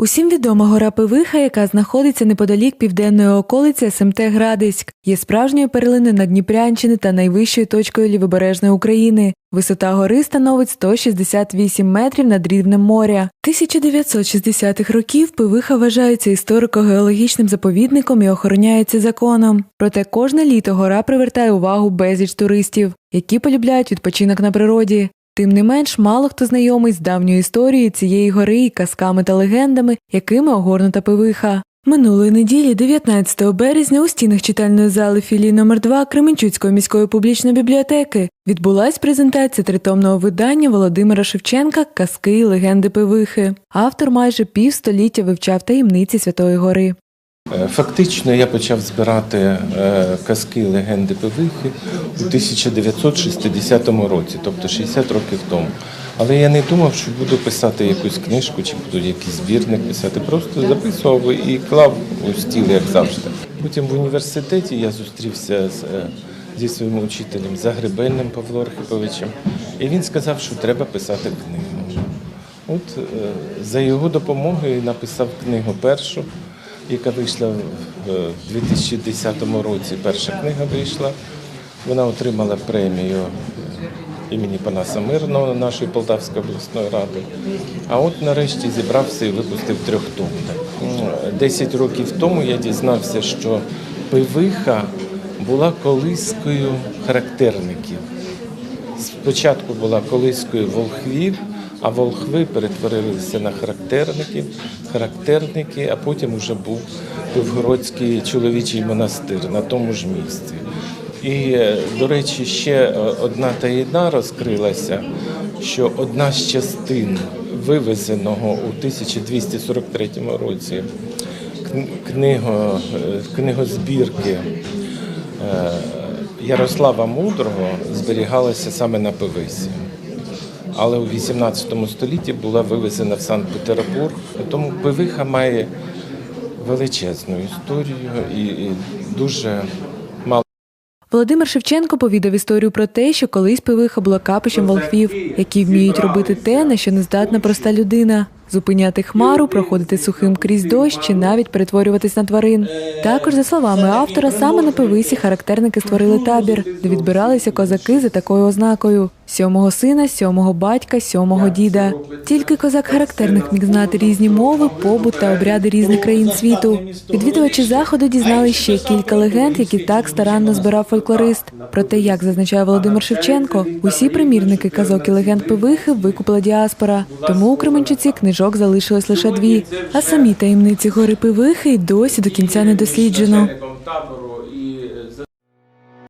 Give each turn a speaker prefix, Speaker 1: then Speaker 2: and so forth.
Speaker 1: Усім відома гора Пивиха, яка знаходиться неподалік південної околиці СМТ Градиськ, є справжньою перлиною Надніпрянщини та найвищою точкою лівобережної України. Висота гори становить 168 метрів над рівнем моря. 1960-х років Пивиха вважається історико-геологічним заповідником і охороняється законом. Проте кожне літо гора привертає увагу безліч туристів, які полюбляють відпочинок на природі. Тим не менш, мало хто знайомий з давньою історією цієї гори і казками та легендами, якими огорнута пивиха. Минулої неділі, 19 березня, у стінах читальної зали філії номер 2 Кременчуцької міської публічної бібліотеки відбулась презентація тритомного видання Володимира Шевченка Казки і легенди пивихи. Автор майже півстоліття вивчав таємниці Святої Гори.
Speaker 2: Е, Фактично я почав збирати е, казки легенди Пивихи у 1960 році, тобто 60 років тому. Але я не думав, що буду писати якусь книжку чи буду якийсь збірник писати. Просто записував і клав у стіл, як завжди. Потім в університеті я зустрівся з, е, зі своїм учителем Загребельним Павлом Архиповичем, і він сказав, що треба писати книгу. От за його допомогою написав книгу першу, яка вийшла в е, 2010 році. Перша книга вийшла. Вона отримала премію імені Панаса Мирного нашої Полтавської обласної ради. А от нарешті зібрався і випустив трьохтомник. Десять років тому я дізнався, що пивиха була колискою характерників. Спочатку була колискою волхвів, а волхви перетворилися на характерників, характерники, а потім вже був Пивгородський чоловічий монастир на тому ж місці. І, до речі, ще е, одна таїна розкрилася, що одна з частин вивезеного у 1243 році книго, е, книгозбірки е, Ярослава Мудрого зберігалася саме на Пивисі. Але у 18 столітті була вивезена в Санкт-Петербург. Тому Пивиха має величезну історію і дуже мало.
Speaker 1: Володимир Шевченко повідав історію про те, що колись пивиха була капищем волхвів, які вміють робити те, на що не здатна проста людина. Зупиняти хмару, проходити сухим крізь дощ чи навіть перетворюватись на тварин. Також, за словами автора, саме на пивисі характерники створили табір, де відбиралися козаки за такою ознакою: сьомого сина, сьомого батька, сьомого діда. Тільки козак-характерник міг знати різні мови, побут та обряди різних країн світу. Відвідувачі заходу дізнали ще кілька легенд, які так старанно збирав фольклорист. Проте, як зазначає Володимир Шевченко, усі примірники казок і легенд пивихи викупила діаспора. Тому у Кременчуці книжок залишилось лише дві. А самі таємниці гори пивихи досі до кінця не досліджено.